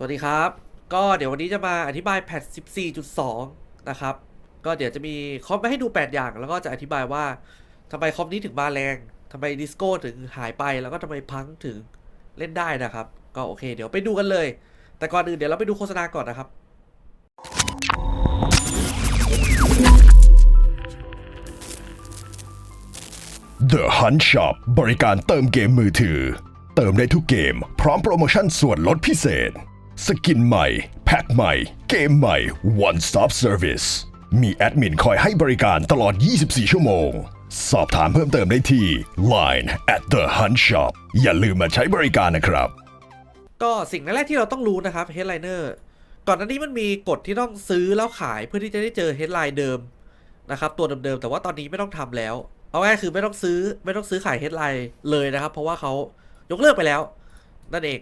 สวัสดีครับ ก็เดี๋ยววันนี้จะมาอธิบายแพท14.2 นะครับ ก็เดี๋ยวจะมีคอมมาให้ดู 8 อย่าง แล้วก็จะอธิบายว่าทำไมคอมนี้ถึงมาแรงทำไมดิสโก้ถึงหายไป แล้วก็ทำไมพังถึงเล่นได้นะครับ ก็โอเค เดี๋ยวไปดูกันเลย แต่ก่อนอื่นเดี๋ยวเราไปดูโฆษณาก่อนนะครับ The Hunt Shop บริการเติมเกมมือถือ เติมได้ทุกเกม พร้อมโปรโมชั่นส่วนลดพิเศษ สกินใหม่ แพ็คใหม่ เกมใหม่ One Stop Service มีแอดมินคอยให้บริการตลอด 24 ชั่วโมง สอบถามเพิ่มเติมได้ที่ Line at the Hunt Shop อย่าลืมมาใช้บริการนะครับ ก็สิ่งแรกที่เราต้องรู้นะครับ headliner ก่อนหน้านี้มันมีกฎที่ต้องซื้อแล้วขายเพื่อที่จะได้เจอ headline เดิมนะครับตัวเดิมๆแต่ว่าตอนนี้ไม่ต้องทำแล้ว เอาง่ายคือไม่ต้องซื้อไม่ต้องซื้อขาย headline เลยนะครับ เพราะว่าเขายกเลิกไปแล้วนั่นเอง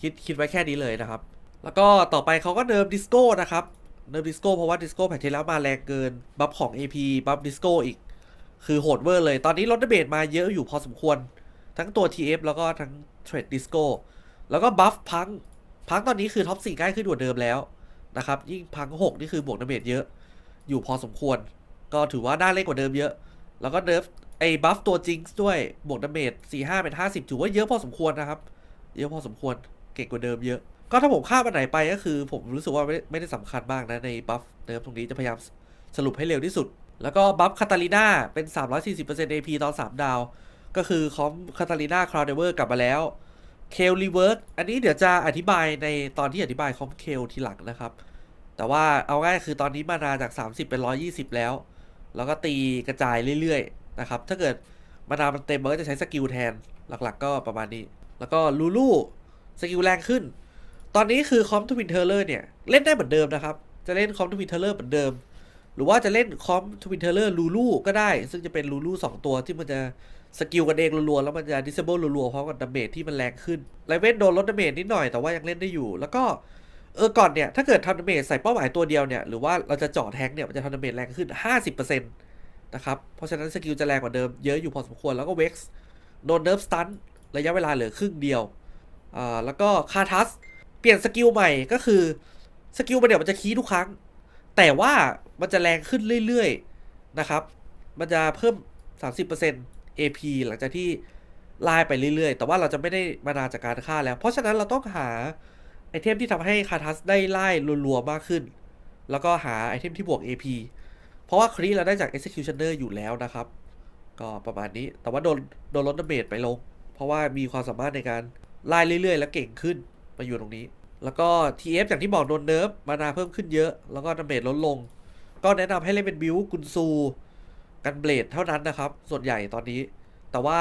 คิดคิดไว้แค่นี้เลยนะครับ แล้วก็ต่อไปเขาก็เนิร์ฟดิสโก้นะครับ เนิร์ฟดิสโก้เพราะว่าดิสโก้แพทที่แล้วมาแรงเกิน บัฟของ AP บัฟดิสโก้อีก คือโหดเวอร์เลย ตอนนี้ลดเบทมาเยอะอยู่พอสมควร ทั้งตัว TF แล้วก็ทั้งเทรดดิสโก้แล้วก็บัฟพัง พังตอนนี้คือท็อป4ใกล้ขึ้นกว่าเดิมแล้วนะครับ ยิ่งพัง6นี่คือบวกดาเมจเยอะ อยู่พอสมควร ก็ถือว่าน่าเล่นกว่าเดิมเยอะ แล้วก็เนิร์ฟไอ้บัฟตัวจิงส์ด้วย บวกดาเมจ45เป็น50ถือว่าเยอะพอสมควรนะครับ เยอะพอสมควร เก่งกว่าเดิมเยอะ ก็ถ้าผมข้ามอันไหนไปก็คือ ผมรู้สึกว่าไม่ไม่ได้สำคัญมากนะในบัฟเนิร์ฟตรงนี้จะพยายามสรุปให้เร็วที่สุด แล้วก็บัฟคาตาลิน่าเป็น 340% AP ตอน 3 ดาว ก็คือคอมคาตาลิน่าคราวเดเวอร์กลับมาแล้วเคลรีเวิร์กอันนี้เดี๋ยวจะอธิบายในตอนที่อธิบายคอมเคลทีหลังนะครับ แต่ว่าเอาง่ายคือตอนนี้มานาจาก 30 เป็น 120 แล้ว แล้วก็ตีกระจายเรื่อยๆนะครับ ถ้าเกิดมานามันเต็มมันก็จะใช้สกิลแทน หลักๆ ก็ประมาณนี้ แล้วก็ลูลู สกิลแรงขึ้น ตอนนี้คือคอมทวินเทอร์เลอร์เนี่ย เล่นได้เหมือนเดิมนะครับ จะเล่นคอมทวินเทอร์เลอร์เหมือนเดิม หรือว่าจะเล่นคอมทวินเทอร์เลอร์ลูลูก็ได้ ซึ่งจะเป็นลูลูสองตัวที่มันจะสกิลกันเองรัวๆแล้วมันจะดิสเบิลรัวๆเพราะกับดาเมจที่มันแรงขึ้นไลเวนโดนลดดาเมจนิดหน่อยแต่ว่ายังเล่นได้อยู่ แล้วก็เออก่อนเนี่ยถ้าเกิดทำดาเมจใส่เป้าหมายตัวเดียวเนี่ยหรือว่าเราจะเจาะแทงเนี่ยมันจะทำดาเมจแรงขึ้น 50%นะครับเพราะฉะนั้นสกิลจะแรงกว่าเดิมเยอะอยู่พอสมควรแล้วก็เว็กซ์โดนเนิร์ฟสตันระยะเวลาเหลือครึ่งเดียว อ่าแล้วก็คาทัสเปลี่ยนสกิลใหม่ก็คือสกิลมันเดี๋ยวมันจะคีทุกครั้ง แต่ว่ามันจะแรงขึ้นเรื่อยๆนะครับ มันจะเพิ่ม 30% AP หลังจากที่ไล่ไปเรื่อยๆ แต่ว่าเราจะไม่ได้มานาจากการฆ่าแล้ว เพราะฉะนั้นเราต้องหาไอเทมที่ทำให้คาทัสได้ไล่รัวๆมากขึ้น แล้วก็หาไอเทมที่บวก AP เพราะว่าครีเราได้จาก Executioner อยู่แล้วนะครับ ก็ประมาณนี้ แต่ว่าโดนโดนลดดาเมจไปลง เพราะว่ามีความสามารถในการ ไล่เรื่อย ๆ และเก่งขึ้นมาอยู่ตรงนี้ แล้วก็ TF อย่างที่บอกโดนเนิร์ฟมานาเพิ่มขึ้นเยอะ แล้วก็ดาเมจลดลง ก็แนะนำให้เล่นเป็นบิวกุนซู กันเบลดเท่านั้นนะครับ ส่วนใหญ่ตอนนี้ แต่ว่า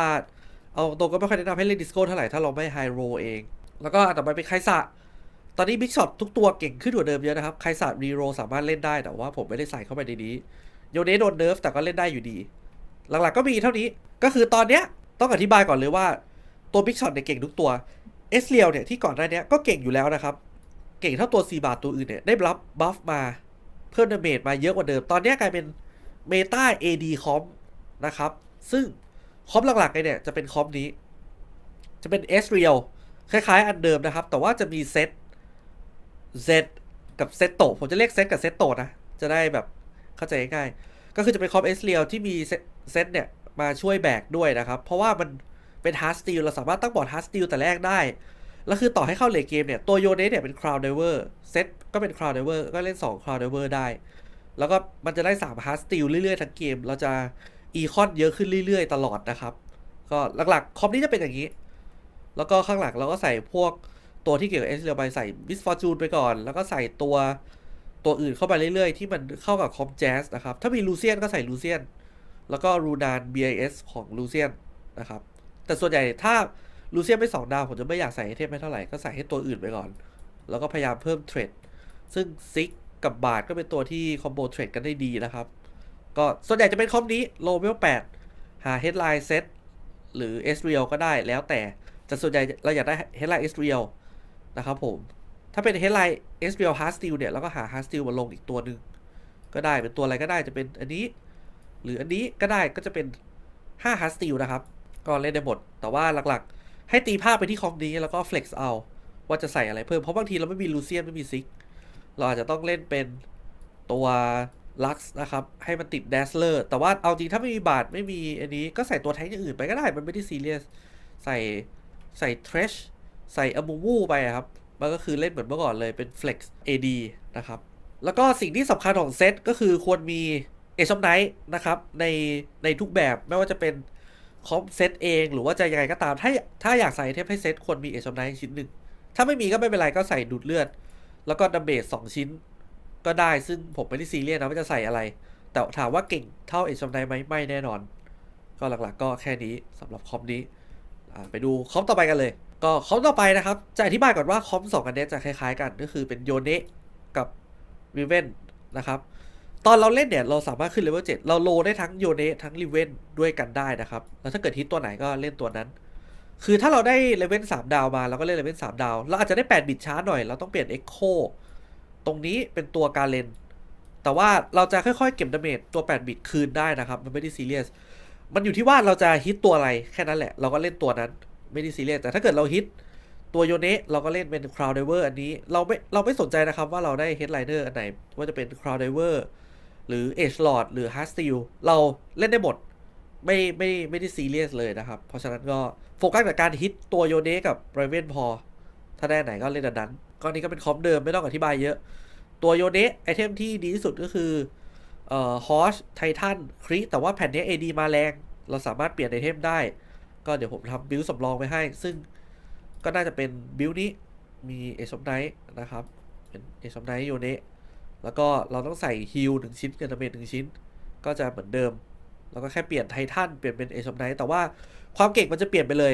เอาตรงก็ไม่ค่อยแนะนำให้เล่นดิสโก้เท่าไหร่ถ้าเราไม่ไฮโรเอง แล้วก็ต่อไปเป็นไคสะตอนนี้บิ๊กช็อตทุกตัวเก่งขึ้นกว่าเดิมเยอะนะครับ ไคสะรีโรสามารถเล่นได้แต่ว่าผมไม่ได้ใส่เข้าไปในนี้โยเนโดนเนิร์ฟแต่ก็เล่นได้อยู่ดี หลักๆก็มีเท่านี้ ก็คือตอนเนี้ยต้องอธิบายก่อนเลยว่า ตัวบิ๊กช็อตเนี่ยเก่งทุกตัวเอสเรียลเนี่ยที่ก่อนหน้านี้ก็เก่งอยู่แล้วนะครับ เก่งเท่าตัวซีบาทตัวอื่นเนี่ยได้บัฟบัฟมาเพิ่มดาเมจมาเยอะกว่าเดิม ตอนเนี้ยกลายเป็นเมตา AD คอมนะครับ ซึ่งคอมหลักๆเนี่ยจะเป็นคอมนี้ จะเป็น S r e a l คล้ายๆ อันเดิมนะครับ แต่ว่าจะมีเซต Z กับเซตโตผมจะเรียกเซตกับเซตโตนะ จะได้แบบเข้าใจง่ายๆก็คือจะเป็นคอม S r e a l ที่มีเซตเซตเนี่ยมาช่วยแบกด้วยนะครับ เพราะว่ามัน เป็นฮาร์ดสตีลเราสามารถตั้งบอร์ดฮาร์ดสตีลแต่แรกได้ แล้วคือต่อให้เข้าเลทเกมเนี่ย ตัวโยเนสเนี่ยเป็นคราวเดเวอร์เซตก็เป็นคราวเดเวอร์ก็เล่น2คราวเดเวอร์ได้ แล้วก็มันจะได้3ฮาร์ดสตีลเรื่อยๆทั้งเกม เราจะอีคอนเยอะขึ้นเรื่อยๆ ตลอดนะครับ ก็หลักๆคอมนี้จะเป็นอย่างนี้ แล้วก็ข้างหลังเราก็ใส่พวกตัวที่เกี่ยวกับเอสเรียไปใส่บิสฟอร์จูนไปก่อน แล้วก็ใส่ตัวตัวอื่นเข้าไปเรื่อยๆ ที่มันเข้ากับคอมแจสนะครับ ถ้ามีลูเซียนก็ใส่ลูเซียน แล้วก็รูนาน BIS ของลูเซียนนะครับ แต่ส่วนใหญ่ถ้าลูเซียนไม่สองดาว ผมจะไม่อยากใส่ไอเทมไม่เท่าไหร่ ก็ใส่ให้ตัวอื่นไปก่อน แล้วก็พยายามเพิ่มเทรด ซึ่งซิกกับบาทก็เป็นตัวที่คอมโบเทรดกันได้ดีนะครับ ก็ส่วนใหญ่จะเป็นคอมนี้โลเวล8หา headline set หรือ S real ก็ได้แล้วแต่แต่ส่วนใหญ่เราอยากได้ headline S real นะครับผม ถ้าเป็น headline S real hard steel เนี่ยเราก็หา hard steel มาลงอีกตัวหนึ่งก็ได้เป็นตัวอะไรก็ได้จะเป็นอันนี้ หรืออันนี้ก็ได้ก็จะเป็น 5 hard steel นะครับ ก็เล่นได้หมด แต่ว่าหลักๆ ให้ตีภาพไปที่คอมนี้แล้วก็ flex เอา ว่าจะใส่อะไรเพิ่ม เพราะบางทีเราไม่มีลูเซียนไม่มีซิก เราอาจจะต้องเล่นเป็นตัวลักซ์นะครับ ให้มันติด d ด z เลอร์แต่ว่าเอาจริงถ้าไม่มีบาทไม่มีอันนี้ก็ใส่ตัวแท้งอย่างอื่นไปก็ได้ มันไม่ได้ซีเรียส ใส่ใส่เทรชใส่อมูวูไปครับ มันก็คือเล่นเหมือนเมื่อก่อนเลยเป็น Flex AD นะครับ แล้วก็สิ่งที่สำคัญของเซตก็คือควรมีเอชอมไนท์นะครับในในทุกแบบไม่ว่าจะเป็น คอมเซตเองหรือว่าจะยังไงก็ตาม ถ้าถ้าอยากใส่เทมให้เซตควรมีเอชอมไนท์ชิ้นหนึ่ง ถ้าไม่มีก็ไม่เป็นไรก็ใส่ดูดเลือด แล้วก็ดัมเบสสองชิ้น ก็ได้ซึ่งผมไม่ได้ซีเรียสนะว่าจะใส่อะไร แต่ถามว่าเก่งเท่าเอชอมไนท์ไหมไม่แน่นอน ก็หลักๆ ก็แค่นี้สำหรับคอมนี้ไปดูคอมต่อไปกันเลย ก็คอมต่อไปนะครับ จะอธิบายก่อนว่าคอมสองอันนี้จะคล้ายๆ กันก็คือเป็นโยเนะกับริเวนนะครับ ตอนเราเล่นเนี่ยเราสามารถขึ้นเลเวล7เราโลได้ทั้งโยเนทั้งริเวนด้วยกันได้นะครับ แล้วถ้าเกิดฮิตตัวไหนก็เล่นตัวนั้น คือถ้าเราได้เลเวล3ดาวมาเราก็เล่นเลเวล3ดาว เราอาจจะได้8บิตช้าหน่อย เราต้องเปลี่ยน Echo ตรงนี้เป็นตัวการเลนแต่ว่าเราจะค่อยๆเก็บดาเมจตัว8บิตคืนได้นะครับ มันไม่ได้ซีเรียส มันอยู่ที่ว่าเราจะฮิตตัวอะไรแค่นั้นแหละ เราก็เล่นตัวนั้น ไม่ได้ซีเรียส แต่ถ้าเกิดเราฮิตตัวโยเนะเราก็เล่นเป็น Crowd Diver อันนี้ เราไม่ เราไม่สนใจนะครับว่าเราได้ Headliner อันไหน ว่าจะเป็น Crowd Diver หรือ Edge Lord หรือ Hard Steel เราเล่นได้หมดไม่ไม่ไม่ได้ซีเรียสเลยนะครับ เพราะฉะนั้นก็โฟกัสกับการฮิตตัวโยเนกับไรเวนพอ ถ้าได้ไหนก็เล่นอันนั้นก็นี้ก็เป็นคอมเดิมไม่ต้องอธิบายเยอะ ตัวโยเนะไอเทมที่ดีที่สุดก็คือเอ่อฮอชไททันคริแต่ว่าแผ่นนี้ AD มาแรง เราสามารถเปลี่ยนไอเทมได้ ก็เดี๋ยวผมทำบิลสำรองไว้ให้ ซึ่งก็น่าจะเป็นบิลนี้มีเอชอมไนท์นะครับ เป็นเอชอมไนท์โยเนะ แล้วก็เราต้องใส่ฮิลหนึ่งชิ้นกับดาเมจหนึ่งชิ้น ก็จะเหมือนเดิม แล้วก็แค่เปลี่ยนไททันเปลี่ยนเป็นเอชอมไนท์แต่ว่าความเก่งมันจะเปลี่ยนไปเลย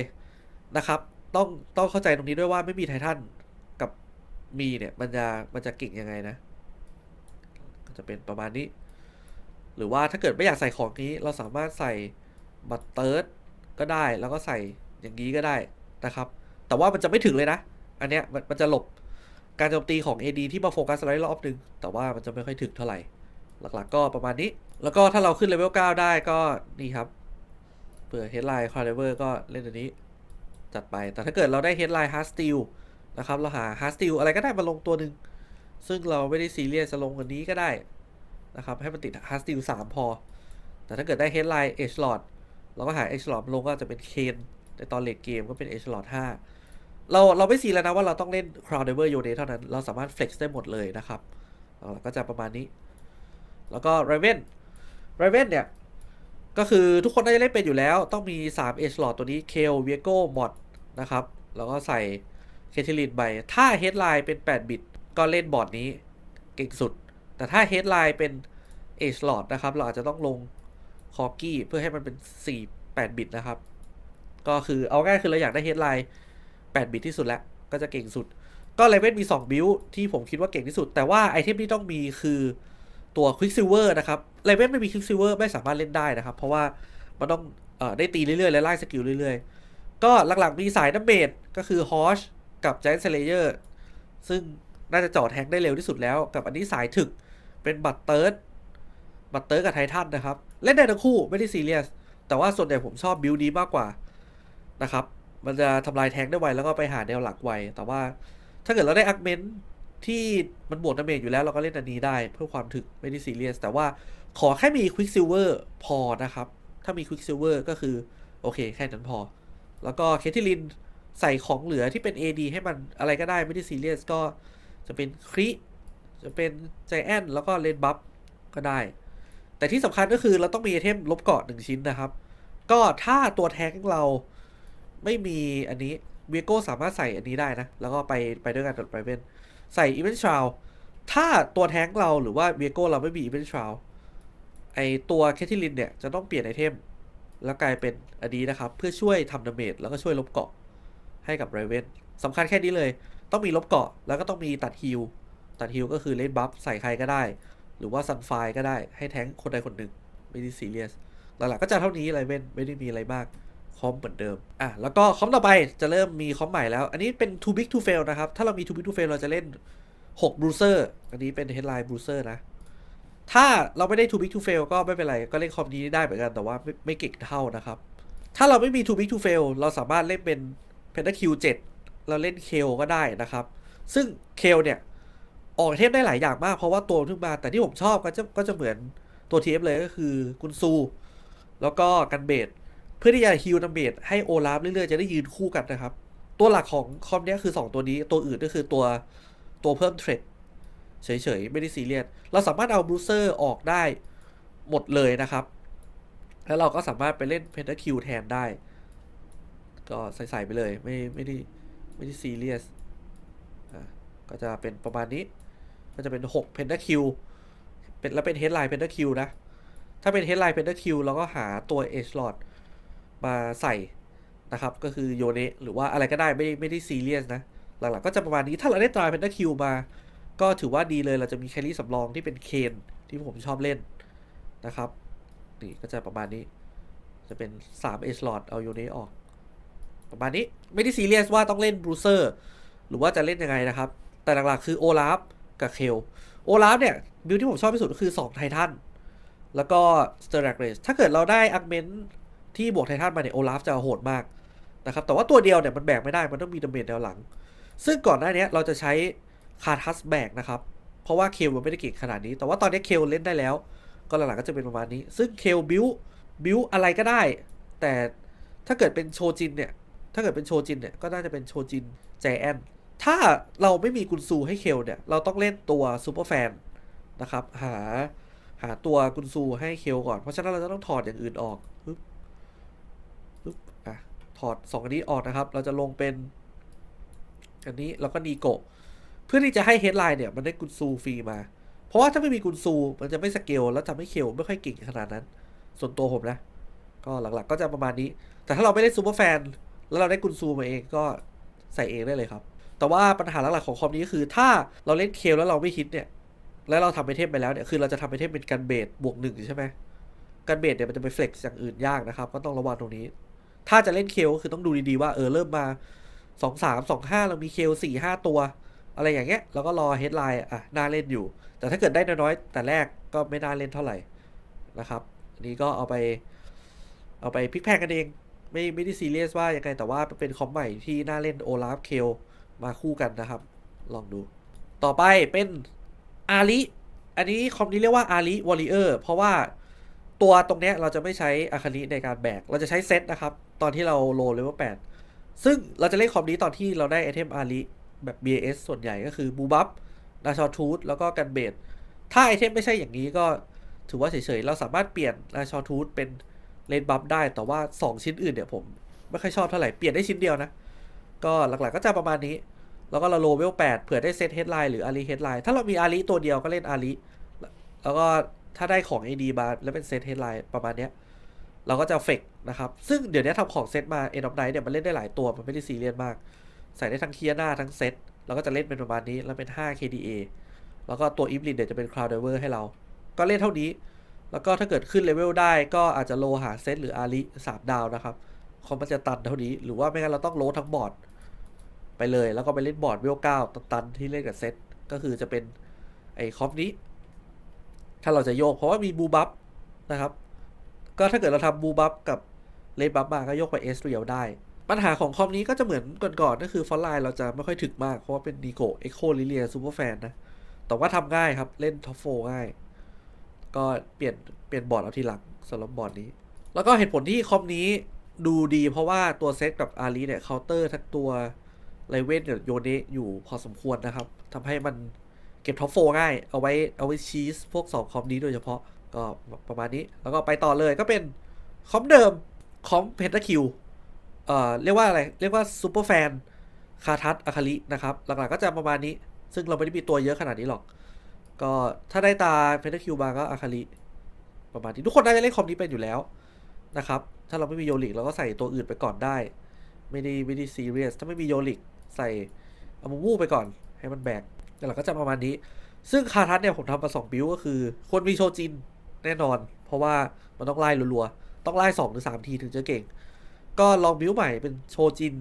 นะครับ ต้องต้องเข้าใจตรงนี้ด้วยว่าไม่มีไททันกับมีเนี่ยมันจะมันจะเก่งยังไงนะ ก็จะเป็นประมาณนี้ หรือว่าถ้าเกิดไม่อยากใส่ของนี้ เราสามารถใส่บัตเติร์ดก็ได้แล้วก็ใส่อย่างนี้ก็ได้นะครับ แต่ว่ามันจะไม่ถึงเลยนะ อันเนี้ยมันมันจะหลบ การโจมตีของ AD ที่มาโฟกัสไลด์รอบนึง แต่ว่ามันจะไม่ค่อยถึงเท่าไหร่ หลักๆ ก็ประมาณนี้ แล้วก็ถ้าเราขึ้นเลเวล9ได้ก็นี่ครับ เผื่อ headline c r a v e r ก็เล่นอันนี้ จัดไป แต่ถ้าเกิดเราได้ headline hard steel นะครับ เราหา hard steel อะไรก็ได้มาลงตัวหนึ่ง ซึ่งเราไม่ได้ซีเรียสจะลงอันนี้ก็ได้นะครับ ให้มันติด hard steel 3 พอ แต่ถ้าเกิดได้ headline edge lord เราก็หา edge lord มาลงก็จะเป็นเคนในตอนเลดเกมก็เป็น edge lord 5 เราเราไม่ซีแล้วนะว่าเราต้องเล่น crown diver y o d e เท่านั้น เราสามารถ flex ได้หมดเลยนะครับเอาก็จะประมาณนี้ แล้วก็ Raven Raven เนี่ย ก็คือทุกคนน่าจะเล่นเป็นอยู่แล้ว ต้องมี 3 Edge Lord ตัวนี้ k คลเวียโก้มอดนะครับ แล้วก็ใส่เคทลินไป ถ้า Headline เป็น 8 บิต ก็เล่นบอร์ดนี้เก่งสุด แต่ถ้า Headline เป็น Edge Lord นะครับ เราอาจจะต้องลงคอกี้เพื่อให้มันเป็น 4 8 บิตนะครับ ก็คือเอาง่ายคือเราอยากได้ Headline 8 บิตที่สุดแล้ว ก็จะเก่งสุด ก็เลเวลมี 2 บิลที่ผมคิดว่าเก่งที่สุด แต่ว่าไอเทมที่ต้องมีคือตัว Quicksilver นะครับเลเวลไม่มี Quicksilver ไม่สามารถเล่นได้นะครับ เพราะว่ามันต้องอได้ตีเรื่อยๆ และไล่สกิลเรื่อยๆ ก็หลักๆมีสายน้ำเมดก็คือ h o s h กับ Giant Slayer ซึ่งน่าจะจอดแทงได้เร็วที่สุดแล้ว กับอันนี้สายถึกเป็นบัตเติร์ดบัตเติร์ดกับไททันนะครับ เล่นได้ทั้งคู่ไม่ได้ซีเรียสแต่ว่าส่วนใหญ่ผมชอบบิลดีมากกว่านะครับ มันจะทำลายแทงได้ไวแล้วก็ไปหาแนวหลักไว แต่ว่าถ้าเกิดเราได้อักเมนที่มันบวกดาเมจอยู่แล้วเราก็เล่นอันนี้ได้เพื่อความถึกไม่ได้ซีเรียส แต่ว่าขอแค่มี Quicksilver พอนะครับ ถ้ามี Quicksilver ก็คือ โอเค แค่นั้นพอ แล้วก็เคทิลินใส่ของเหลือที่เป็น AD ให้มันอะไรก็ได้ไม่ได้ซีเรียส ก็จะเป็นคริจะเป็นใจแอนแล้วก็เลนบัฟก็ได้ แต่ที่สำคัญก็คือเราต้องมีไอเทมลบเกาะหนึ่งชิ้นนะครับ ก็ถ้าตัวแท้งเรา ไม่มีอันนี้เวียโก้สามารถใส่อันนี้ได้นะ แล้วก็ไปไปด้วยกันกับไปเป็นใส่ Event Shroud ถ้าตัวแท้งเราหรือว่าเวียโก้เราไม่มี Event Shroud ไอตัวแคท h ลินเนี่ย จะต้องเปลี่ยนไอเทม แล้วกลายเป็นอันนี้นะครับ เพื่อช่วยทำดาเมจแล้วก็ช่วยลบเกาะให้กับไรเวนสำคัญแค่นี้เลย ต้องมีลบเกาะ แล้วก็ต้องมีตัดฮิลตัดฮิลก็คือเล่นบัฟใส่ใครก็ได้ หรือว่าซันไฟก็ได้ให้แท้งคนใดคนหนึ่งไม่ได้ซีเรียสหลักๆก็จะเท่านี้ไรเวนไม่ได้มีอะไรมาก คอมเหมือนเดิม อะ แล้วก็คอมต่อไปจะเริ่มมีคอมใหม่แล้ว อันนี้เป็น too big to fail นะครับ ถ้าเรามี too big to fail เราจะเล่น6 bruiser อันนี้เป็น headline bruiser นะ ถ้าเราไม่ได้ too big to fail ก็ไม่เป็นไร ก็เล่นคอมนี้ได้เหมือนกัน แต่ว่าไม่ไม่เก่งเท่านะครับ ถ้าเราไม่มี too big to fail เราสามารถเล่นเป็น pentakill 7เราเล่นเคลก็ได้นะครับ ซึ่งเคลเนี่ยออกเทมได้หลายอย่างมากเพราะว่าตัวมันเพิ่งมา แต่ที่ผมชอบก็จะก็จะเหมือนตัวทีเอฟเลยก็คือกุนซู แล้วก็กันเบด พื่อที่จะฮิลนัมเบดให้โอลาฟเรื่อยๆจะได้ยืนคู่กันนะครับ ตัวหลักของคอมเนี้ยคือ 2 ตัวนี้ ตัวอื่นก็คือตัวตัวเพิ่มเทรดเฉยๆ ไม่ได้ซีเรียส เราสามารถเอาบรูเซอร์ออกได้หมดเลยนะครับ แล้วเราก็สามารถไปเล่นเพนท a คิวแทนได้ ก็ใส่ๆไปเลย ไม่ไม่ได้ไม่ได้ซีเรียสก็จะเป็นประมาณนี้ ก็จะเป็น6 p e n t a q เป็นแล้วเป็น headline p e n t a q นะ ถ้าเป็น headline p e n t a q เราก็หาตัว edge lord มาใส่นะครับ ก็คือโยเนะหรือว่าอะไรก็ได้ไม่ไม่ได้ซีเรียสนะ หลักๆก็จะประมาณนี้ถ้าเราได้ตรา p e n t a q มา ก็ถือว่าดีเลยเราจะมีแครี่สำรองที่เป็นเคนที่ผมชอบเล่นนะครับนี่ก็จะประมาณนี้ จะเป็น3 edge lord เอาโยเนะออก ประมาณนี้ไม่ได้ซีเรียสว่าต้องเล่นบรูเซอร์หรือว่าจะเล่นยังไงนะครับ แต่หลักๆคือโอลาฟกับเคลโอลาฟเนี่ยบิลที่ผมชอบที่สุดก็คือ2ไททันแล้วก็สเตอร์แรกเรสถ้าเกิดเราได้อักเมน ที่บวกไททันมาเนี่ยโอลาฟจะโหดมากนะครับแต่ว่าตัวเดียวเนี่ยมันแบกไม่ได้มันต้องมีดาเมจแนวหลัง ซึ่งก่อนหน้านี้เราจะใช้คาทัสแบกนะครับ เพราะว่าเคลมันไม่ได้เก่งขนาดนี้ แต่ว่าตอนนี้เคลเล่นได้แล้ว ก็หลังๆก็จะเป็นประมาณนี้ ซึ่งเคลบิวบิวอะไรก็ได้ แต่ถ้าเกิดเป็นโชจินเนี่ยถ้าเกิดเป็นโชจินเนี่ยก็น่าจะเป็นโชจินแจแอนถ้าเราไม่มีกุนซูให้เคลเนี่ยเราต้องเล่นตัวซูเปอร์แฟนนะครับหาหาตัวกุนซูให้เคลก่อนเพราะฉะนั้นเราจะต้องถอดอย่างอื่นออกปึ๊บ ดสองอันนี้ออกนะครับ เราจะลงเป็นอันนี้แล้วก็นีโกะเพื่อที่จะให้เฮดไลน์เนี่ยมันได้กุนซูฟรีมา เพราะว่าถ้าไม่มีกุนซูมันจะไม่สเกลแล้วทำให้เคลไม่ค่อยเก่งขนาดนั้น ส่วนตัวผมนะ ก็หลักๆก็จะประมาณนี้ แต่ถ้าเราไม่ได้ซูเปอร์แฟน แล้วเราได้กุนซูมาเองก็ใส่เองได้เลยครับ แต่ว่าปัญหาหลักๆของคอมนี้ก็คือ ถ้าเราเล่นเคลแล้วเราไม่ฮิตเนี่ย แล้วเราทำไอเทมไปแล้วเนี่ย คือเราจะทำไอเทมเป็นกันเบสบวกหนึ่งใช่ไหมกันเบสเนี่ยมันจะไปเฟล็กซ์อย่างอื่นยากนะครับ ก็ต้องระวังตรงนี้ ถ้าจะเล่นเคลก็คือต้องดูดีๆว่าเออเริ่มมาสองสามสองห้าเรามีเคลสี่ห้าตัว อะไรอย่างเงี้ยแล้วก็รอเฮดไลน์อะน่าเล่นอยู่ แต่ถ้าเกิดได้น้อยแต่แรกก็ไม่น่าเล่นเท่าไหร่นะครับอันนี้ก็เอาไป เอาไปพลิกแพลงกันเอง ไม่ไม่ได้ซีเรียสว่ายังไงแต่ว่าเป็นคอมใหม่ที่น่าเล่นโอลาฟเคลมาคู่กันนะครับ ลองดู ต่อไปเป็นอาริอันนี้คอมนี้เรียกว่าอาริวอริเออร์เพราะว่าตัวตรงเนี้ยเราจะไม่ใช้อาคาริในการแบก เราจะใช้เซตนะครับ ตอนที่เราโลเลเวล8ซึ่งเราจะเล่นคอมนี้ตอนที่เราได้ไอเทมอาริแบบ BAS ส่วนใหญ่ก็คือบูบัฟนาชอทูธแล้วก็กันเบดถ้าไอเทมไม่ใช่อย่างนี้ก็ถือว่าเฉยๆ เราสามารถเปลี่ยนนาชอทูธเป็นเลนบัฟได้ แต่ว่า 2 ชิ้นอื่นเนี่ยผม ไม่ค่อยชอบเท่าไหร่ เปลี่ยนได้ชิ้นเดียวนะ ก็หลักๆก็จะประมาณนี้ แล้วก็เราโลเวล8เผื่อได้เซตเฮดไลน์หรืออารีเฮดไลน์ถ้าเรามีอารีตัวเดียวก็เล่นอารีแล้วก็ถ้าได้ของ AD มาแล้วเป็นเซตเฮดไลน์ประมาณเนี้ย เราก็จะเฟกนะครับ ซึ่งเดี๋ยวนี้ทำของเซตมา End of Night เนี่ยมันเล่นได้หลายตัว มันไม่ได้ซีเรียสมาก ใส่ได้ทั้งเคียร์หน้าทั้งเซตเราก็จะเล่นเป็นประมาณนี้ แล้วเป็น 5 KDA แล้วก็ตัวอีฟลินเดี๋ยวจะเป็น Cloud Diver ให้เรา ก็เล่นเท่านี้ แล้วก็ถ้าเกิดขึ้นเลเวลได้ก็อาจจะโลหาเซตหรืออาริสามดาวนะครับคอมมันจะตันเท่านี้ หรือว่าไม่งั้นเราต้องโลทั้งบอร์ดไปเลย แล้วก็ไปเล่นบอร์ดเวลเก้าตันที่เล่นกับเซตก็คือจะเป็นไอ้คอมนี้ ถ้าเราจะโยกเพราะว่ามีบูบัฟนะครับ ก็ถ้าเกิดเราทำบูบัฟกับเลนบัฟมาก็ยกไปเอสเรียลได้ ปัญหาของคอมนี้ก็จะเหมือนก่อนๆก็คือฟอนไลน์เราจะไม่ค่อยถึกมาก เพราะว่าเป็นนีโกเอ็กโคลิเลียซูเปอร์แฟนนะ แต่ว่าทำง่ายครับเล่นท็อปโฟง่าย ก็เปลี่ยนเปลี่ยนบอร์ดเอาทีหลังสำหรับบอร์ดนี้ แล้วก็เหตุผลที่คอมนี้ดูดีเพราะว่าตัวเซตกับอารีเนี่ยเคาน์เตอร์ทั้งตัวไลเวนกับโยเนอยู่พอสมควรนะครับทำให้มันเก็บท็อปโฟง่าย เอาไว้เอาไว้ชีสพวก 2 คอมนี้โดยเฉพาะ ก็ประมาณนี้แล้วก็ไปต่อเลยก็เป็นคอมเดิมคอมเพนทาคิวเอ่อเรียกว่าอะไร เรียกว่าซูเปอร์แฟนคาทัสอาคารินะครับ หลักๆก็จะประมาณนี้ ซึ่งเราไม่ได้มีตัวเยอะขนาดนี้หรอก ก็ถ้าได้ตาเพนทาคิวมาก็อาคาริประมาณนี้ ทุกคนน่าจะเล่นคอมนี้เป็นอยู่แล้วนะครับ ถ้าเราไม่มีโยลิกเราก็ใส่ตัวอื่นไปก่อนได้ ไม่ได้ไม่ได้ซีเรียส ถ้าไม่มีโยลิกใส่อามูมูไปก่อน ให้มันแบกแต่เราก็จะประมาณนี้ ซึ่งคาทัสเนี่ยผมทำมาสองบิวก็คือควรมีโชจิน แน่นอน เพราะว่ามันต้องไล่รัวๆ ต้องไล่สองหรือสามทีถึงจะเก่ง ก็ลองบิวใหม่เป็นโชจิน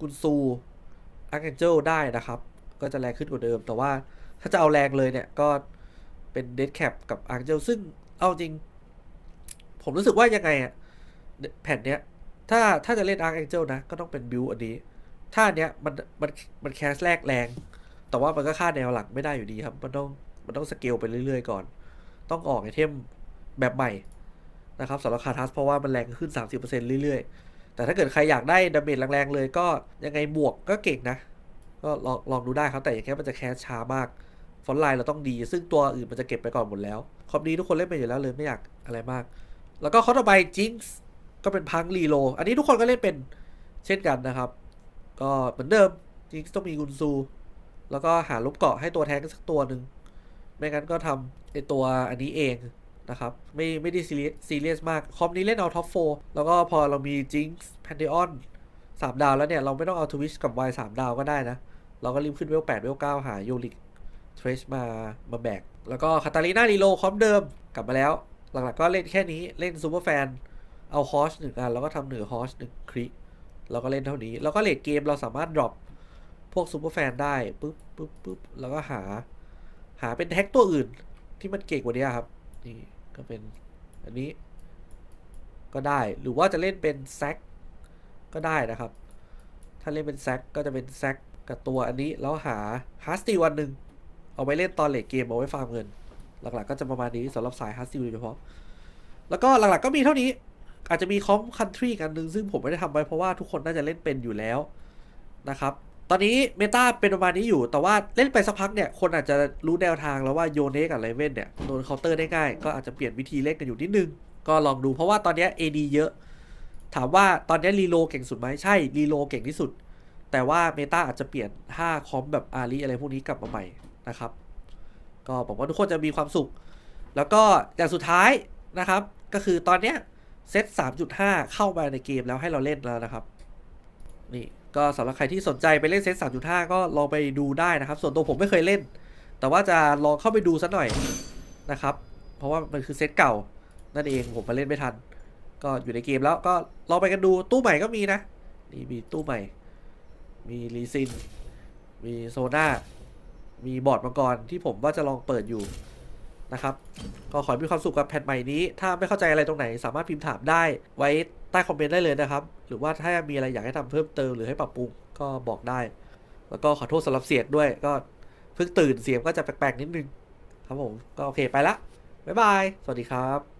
กุนซูอาร์เ n นเจลได้นะครับ ก็จะแรงขึ้นกว่าเดิม แต่ว่าถ้าจะเอาแรงเลยเนี่ยก็เป็นเด d แคปกับอาร์เ n นเจลซึ่งเอาจริง ผมรู้สึกว่ายังไงอะแผ่นเนี้ย ถ้าถ้าจะเล่นอาร์เ n นเจลนะ ก็ต้องเป็นบิวอันนี้ท่าเนี้ยมันมันมันแคสแรกแรง แต่ว่ามันก็ฆ่าแนวหลักไม่ได้อยู่ดีครับ มันต้องมันต้องสเกลไปเรื่อยๆก่อน ต้องออกไอเทม แบบใหม่นะครับสำหรับคาทัสเพราะว่ามันแรงขึ้น 30%เรื่อยๆ แต่ถ้าเกิดใครอยากได้ดาเมจแรงๆเลยก็ยังไงบวกก็เก่งนะ ก็ลองลองดูได้ครับ แต่อย่างแค่มันจะแคสช้ามาก ฟอนต์ไลน์เราต้องดี ซึ่งตัวอื่นมันจะเก็บไปก่อนหมดแล้ว คอมนี้ทุกคนเล่นไปอยู่แล้วเลยไม่อยากอะไรมาก แล้วก็ข้อต่อไปจิงส์ก็เป็นพังรีโล อันนี้ทุกคนก็เล่นเป็นเช่นกันนะครับ ก็เหมือนเดิมจิงส์ต้องมีกุนซู แล้วก็หาลบเกาะให้ตัวแทงสักตัวหนึ่งไม่งั้นก็ทำไอตัวอันนี้เอง นะครับ ไม่ไม่ได้ซีเรียสซีเรียสมาก คอมนี้เล่นเอาท็อปโฟแล้วก็พอเรามีจิงส์แพนเทออนสามดาวแล้วเนี่ย เราไม่ต้องเอาทวิชกับวายสามดาวก็ได้นะ เราก็รีบขึ้นเวลแปดเวลเก้าหาโยลิกเทรชมามาแบก แล้วก็คาตาลีนารีโลคอมเดิมกลับมาแล้ว หลักๆก็เล่นแค่นี้เล่นซูเปอร์แฟนเอาฮอชหนึ่งอันแล้วก็ทำเหนือฮอชหนึ่งคริเราก็เล่นเท่านี้ แล้วก็เลดเกมเราสามารถดรอปพวกซูเปอร์แฟนได้ปุ๊บปุ๊บปุ๊บแล้วก็หา หาเป็นแท็กตัวอื่นที่มันเก่งกว่านี้ครับนี่ ก็เป็นอันนี้ก็ได้หรือว่าจะเล่นเป็นแซกก็ได้นะครับ ถ้าเล่นเป็นแซกก็จะเป็นแซกกับตัวอันนี้แล้วหาฮาร์สตีวันหนึ่งเอาไว้เล่นตอนเลทเกมเอาไว้ฟาร์มเงิน หลักๆ ก็จะประมาณนี้สำหรับสายฮาร์สตีโดยเฉพาะ แล้วก็หลักๆก็มีเท่านี้ อาจจะมีคอมคันทรีกันหนึ่งซึ่งผมไม่ได้ทำไว้เพราะว่าทุกคนน่าจะเล่นเป็นอยู่แล้วนะครับ ตอนนี้เมตาเป็นประมาณนี้อยู่ แต่ว่าเล่นไปสักพักเนี่ย คนอาจจะรู้แนวทางแล้วว่าโยเนกับเลเว่นเนี่ยโดนเคาน์เตอร์ได้ง่าย ก็อาจจะเปลี่ยนวิธีเล่นกันอยู่นิดนึง ก็ลองดูเพราะว่าตอนนี้ AD เยอะ ถามว่าตอนนี้รีโลเก่งสุดไหมใช่รีโลเก่งที่สุด แต่ว่าเมตาอาจจะเปลี่ยนท่าคอมแบบอารีอะไรพวกนี้กลับมาใหม่นะครับ ก็บอกว่าทุกคนจะมีความสุข แล้วก็อย่างสุดท้ายนะครับ ก็คือตอนเนี้ยเซต3.5 เข้ามาในเกมแล้วให้เราเล่นแล้วนะครับ นี่ ก็สำหรับใครที่สนใจไปเล่นเซต 3.5 ก็ลองไปดูได้นะครับ ส่วนตัวผมไม่เคยเล่น แต่ว่าจะลองเข้าไปดูสักหน่อยนะครับ เพราะว่ามันคือเซตเก่า นั่นเองผมมาเล่นไม่ทัน ก็อยู่ในเกมแล้วก็ลองไปกันดูตู้ใหม่ก็มีนะ นี่มีตู้ใหม่ มีรีซิน มีโซน่ามีบอร์ดมังกรที่ผมว่าจะลองเปิดอยู่นะครับ ก็ขอให้มีความสุขกับแผ่นใหม่นี้ ถ้าไม่เข้าใจอะไรตรงไหน สามารถพิมพ์ถามได้ไว้ ใต้คอมเมนต์ได้เลยนะครับ หรือว่าถ้ามีอะไรอยากให้ทำเพิ่มเติมหรือให้ปรับปรุงก็บอกได้ แล้วก็ขอโทษสำหรับเสียงด้วยก็เพิ่งตื่นเสียงก็จะแปลกๆนิดนึงครับผมก็โอเคไปละบ๊ายบาย สวัสดีครับ